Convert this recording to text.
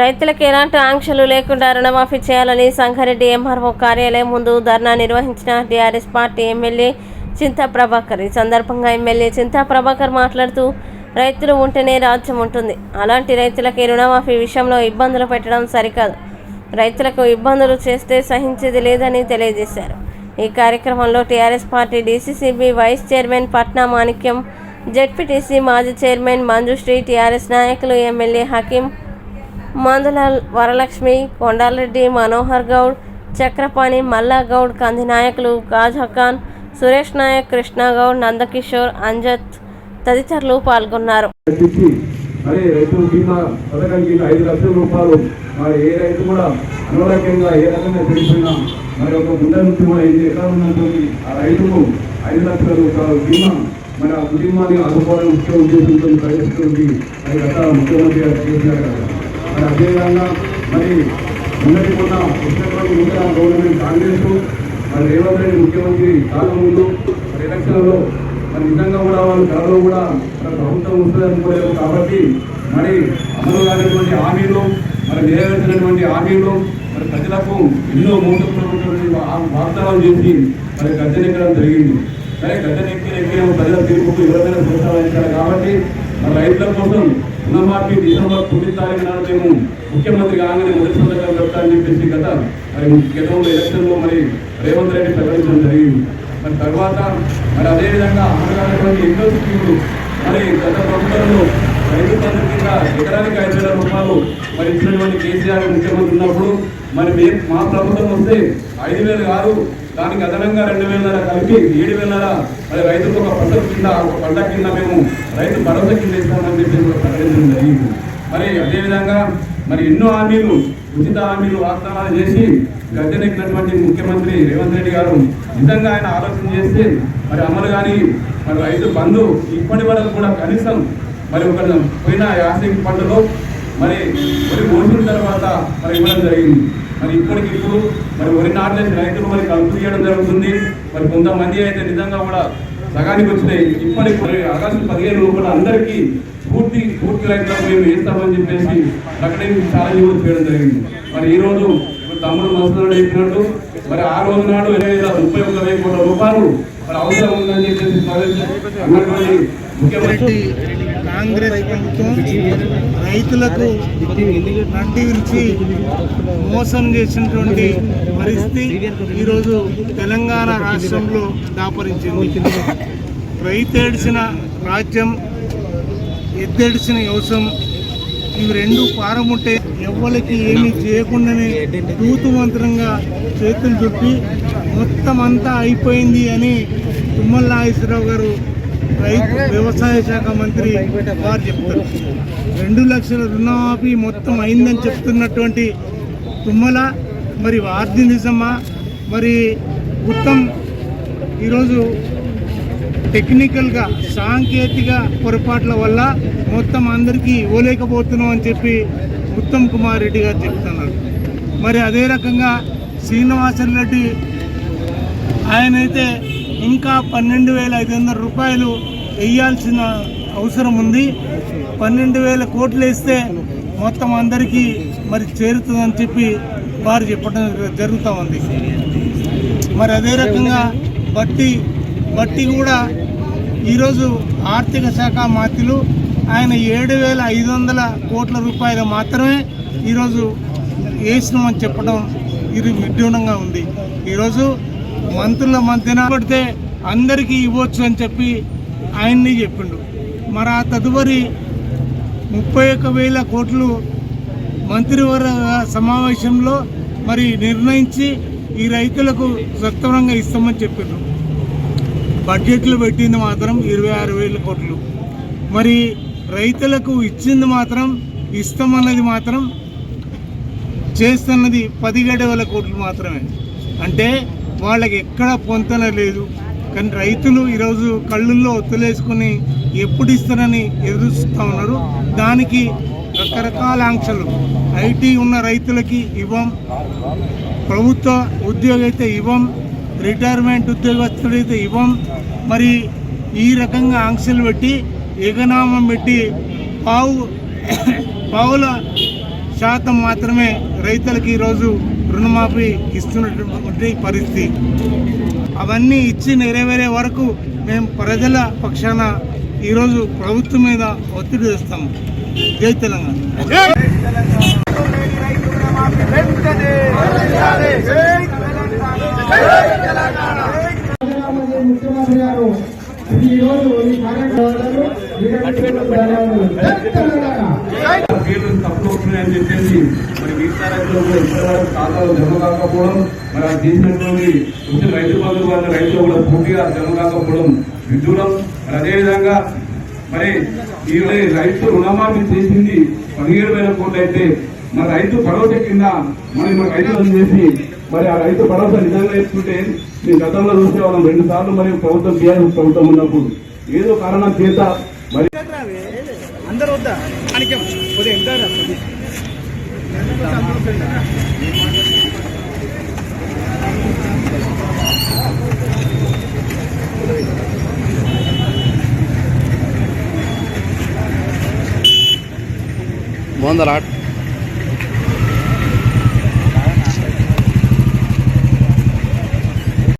రైతులకు ఎలాంటి ఆంక్షలు లేకుండా రుణమాఫీ చేయాలని సంగారెడ్డి ఎంఆర్ఓ కార్యాలయం ముందు ధర్నా నిర్వహించిన TRS party MLA Chinta Prabhakar. ఈ సందర్భంగా ఎమ్మెల్యే చింతా ప్రభాకర్ మాట్లాడుతూ రైతులు ఉంటేనే రాజ్యం ఉంటుంది. అలాంటి రైతులకి రుణమాఫీ విషయంలో ఇబ్బందులు పెట్టడం సరికాదు. రైతులకు ఇబ్బందులు చేస్తే సహించేది లేదని తెలియజేశారు. ఈ కార్యక్రమంలో TRS party DCCB vice chairman Patna Manikyam ZPTC మాజీ చైర్మన్ మంజుశ్రీ టీఆర్ఎస్ నాయకులు ఎమ్మెల్యే హకీం మందులాల్ వరలక్ష్మి కొండారెడ్డి మనోహర్ గౌడ్ చక్రపాణి మల్లా గౌడ్ కంది నాయకులు ఖాన్ సురేష్ నాయక్ కృష్ణ గౌడ్ నందకిషోర్ అంజత్ తదితరులు పాల్గొన్నారు. అరే రైతు బీమా పథకానికి ఐదు లక్షల రూపాయలు మరి ఏ రైతు కూడా అనారోగ్యంగా ఏ రకంగా చనిపోయినా మరి ఒక గుండె నుంచి కూడా ఎన్ని ఎకరాలు ఉన్నటువంటి ఆ రైతుకు ఐదు లక్షల రూపాయలు బీమా మరి ఆ కుటుంబాన్ని ఆదుకోవాలని ముఖ్య ఉద్దేశంతో ప్రవేశిస్తుంది మరి గత ముఖ్యమంత్రి గారు కేసీఆర్ గారు అదేవిధంగా మరి ఉన్నది మొన్న వచ్చినటువంటి ఇంకా గవర్నమెంట్ కాంగ్రెస్ మరి రేవంత్ రెడ్డి ముఖ్యమంత్రి కాలం ముందు మరి ఎలక్షన్లో మరి నిజంగా కూడా వాళ్ళు త్వరలో కూడా మన ప్రభుత్వం వస్తుందనుకోలేదు కాబట్టి మరి అమలు కానటువంటి హామీలు మరి నెరవేర్చినటువంటి హామీలు మరి ప్రజలకు ఎన్నో మోసపోయినటువంటి వాగ్దానాలు చేసి మరి గద్దెనెక్కడం జరిగింది. సరే గద్దెనెక్కి ఎక్కిన ప్రజల తీర్పుకు ఎవరైనా ప్రోత్సహించాలి కాబట్టి రైతుల కోసం రుణమాఫీ డిసెంబర్ తొమ్మిది తారీఖు నాడు మేము ముఖ్యమంత్రి కాగానే మొదటి సంతకాలు పెడతామని చెప్పేసి గత మరి గతంలో ఎలక్షన్లో మరి రేవంత్ రెడ్డి ప్రకటించడం జరిగింది. మరి తర్వాత మరి అదేవిధంగా ఆంధ్ర ఎన్నో స్కీములు మరి గత ప్రభుత్వంలో రైతు బంధు కింద ఎకరానికి ఐదు వేల రూపాయలు మరి ఇచ్చినటువంటి కేసీఆర్ ముఖ్యమంత్రి ఉన్నప్పుడు మరి మేము మా ప్రభుత్వం వస్తే ఐదు వేలు కాదు దానికి అదనంగా రెండు వేలన్నర కలిపి ఏడు వేలన్నర మరి రైతులకు ఒక పంట కింద ఒక పంట కింద మేము రైతు భరోసా కింద ఇస్తామని చెప్పి ప్రకటించడం జరిగింది. మరి అదేవిధంగా మరి ఎన్నో హామీలు ఉచిత హామీలు వాగ్దానాలు చేసి గద్దెనెక్కినటువంటి ముఖ్యమంత్రి రేవంత్ రెడ్డి గారు నిజంగా ఆయన ఆలోచన చేస్తే మరి అమలు కానీ మరి రైతు బంధు ఇప్పటి వరకు కూడా కనీసం మరి ఒక పోయిన యాసింగ్ పంటలో మరి వరి కోసిన తర్వాత మరి ఇవ్వడం జరిగింది. మరి ఇప్పటికి ఇప్పుడు మరి వరి నాటలేని రైతులు మరి కలుపు తీయడం జరుగుతుంది. మరి కొంతమంది అయితే నిజంగా కూడా సగానికి వచ్చినాయి. ఇప్పటికి మరి ఆగస్టు పదిహేను లోపల అందరికీ పూర్తి పూర్తి రైతులకు మేము వేస్తామని చెప్పేసి ప్రకటించి ఛాలెంజ్ కూడా చేయడం జరిగింది. మరి ఈ రోజు ఇప్పుడు తమ్ముడు మస్తుడు చెప్పినట్టు మరి ఆ రోజు నాడు ఇరవై వేల ముప్పై ఒక్క వెయ్యి కోట్ల రూపాయలు మరి అవసరం ఉందని చెప్పేసి ముఖ్యమంత్రి కాంగ్రెస్ ప్రభుత్వం రైతులకు నడ్డి విరిచి మోసం చేసినటువంటి పరిస్థితి ఈరోజు తెలంగాణ రాష్ట్రంలో దాపరించింది. రైతేడిసిన రాజ్యం ఎత్తేడిసిన యోసం ఇవి రెండు పారముంటే ఎవ్వరికి ఏమీ చేయకుండానే తూతు మంత్రంగా చేతులు చుట్టి మొత్తం అంతా అయిపోయింది అని తుమ్మల నాగేశ్వరరావు గారు రైతు వ్యవసాయ శాఖ మంత్రి వారు చెప్తారు రెండు లక్షల రుణమాఫీ మొత్తం అయిందని చెప్తున్నటువంటి తుమ్మల మరి వార్ది నిజమా మరి ఉత్తమ్ ఈరోజు టెక్నికల్గా సాంకేతిక పొరపాట్ల వల్ల మొత్తం అందరికీ ఇవ్వలేకపోతున్నాం అని చెప్పి ఉత్తమ్ కుమార్ రెడ్డి గారు చెప్తున్నారు. మరి అదే రకంగా శ్రీనివాసరెడ్డి ఆయనైతే ఇంకా పన్నెండు వేల ఐదు వందల రూపాయలు వేయాల్సిన అవసరం ఉంది. పన్నెండు వేల కోట్లు వేస్తే మొత్తం అందరికీ మరి చేరుతుందని చెప్పి వారు చెప్పడం జరుగుతూ ఉంది. మరి అదే రకంగా బట్టి బట్టి కూడా ఈరోజు ఆర్థిక శాఖ మాత్రులు ఆయన ఏడు వేల ఐదు వందల కోట్ల రూపాయలు మాత్రమే ఈరోజు వేసినామని చెప్పడం ఇది విడ్డూనంగా ఉంది. ఈరోజు మంత్రుల మధ్యన పడితే అందరికీ ఇవ్వచ్చు అని చెప్పి ఆయన్ని చెప్పిండు. మరి ఆ తదుపరి ముప్పై ఒక్క వేల కోట్లు మంత్రివర్గ సమావేశంలో మరి నిర్ణయించి ఈ రైతులకు సత్వరంగా ఇస్తామని చెప్పిండ్రు బడ్జెట్లు పెట్టింది మాత్రం ఇరవై ఆరు వేల కోట్లు. మరి రైతులకు ఇచ్చింది మాత్రం ఇస్తామన్నది మాత్రం చేస్తున్నది పదిహేడు వేల కోట్లు మాత్రమే. అంటే వాళ్ళకి ఎక్కడ పొంతన లేదు కానీ రైతులు ఈరోజు కళ్ళుల్లో ఒత్తులేసుకుని ఎప్పుడు ఇస్తారని ఎదురుస్తూ ఉన్నారు. దానికి రకరకాల ఆంక్షలు. ఐటీ ఉన్న రైతులకి ఇవ్వం. ప్రభుత్వ ఉద్యోగి అయితే ఇవ్వం. రిటైర్మెంట్ ఉద్యోగస్తుడైతే ఇవ్వం. మరి ఈ రకంగా ఆంక్షలు పెట్టి ఏకనామం పెట్టి పావు పావుల శాతం మాత్రమే రైతులకి ఈరోజు రుణమాఫీ ఇస్తున్నటువంటి పరిస్థితి. అవన్నీ ఇచ్చి నెరవేరే వరకు మేము ప్రజల పక్షాన ఈరోజు ప్రభుత్వం మీద ఒత్తిడి తెస్తాము. జై తెలంగాణ. ముఖ్యమంత్రి గారు ఈ కార్యక్రమాలను చెప్పేసి మరి మిగతా రైతులు కూడా ఇప్పటివరకు ఖాతాలో జమ కాకపోవడం మరి అది చేసినటువంటి వచ్చిన రైతు బంధువు వాళ్ళ రైతులు కూడా పూర్తిగా జమ కాకపోవడం విడ్డూరం మరి అదేవిధంగా మరి ఈ రైతు రుణమాఫీ చేసింది పదిహేడు వేల కోట్లు అయితే మరి రైతు భరోసా కింద మరి మన రైతులను చేసి మరి ఆ రైతు భరోసా నిజంగా ఎత్తుకుంటే నేను గతంలో చూసే వాళ్ళం రెండు సార్లు మరి ప్రభుత్వం టీఆర్ఎస్ ప్రభుత్వం ఉన్నప్పుడు ఏదో కారణం చేత మరి అందరూ వద్దా బాగుందా లాట్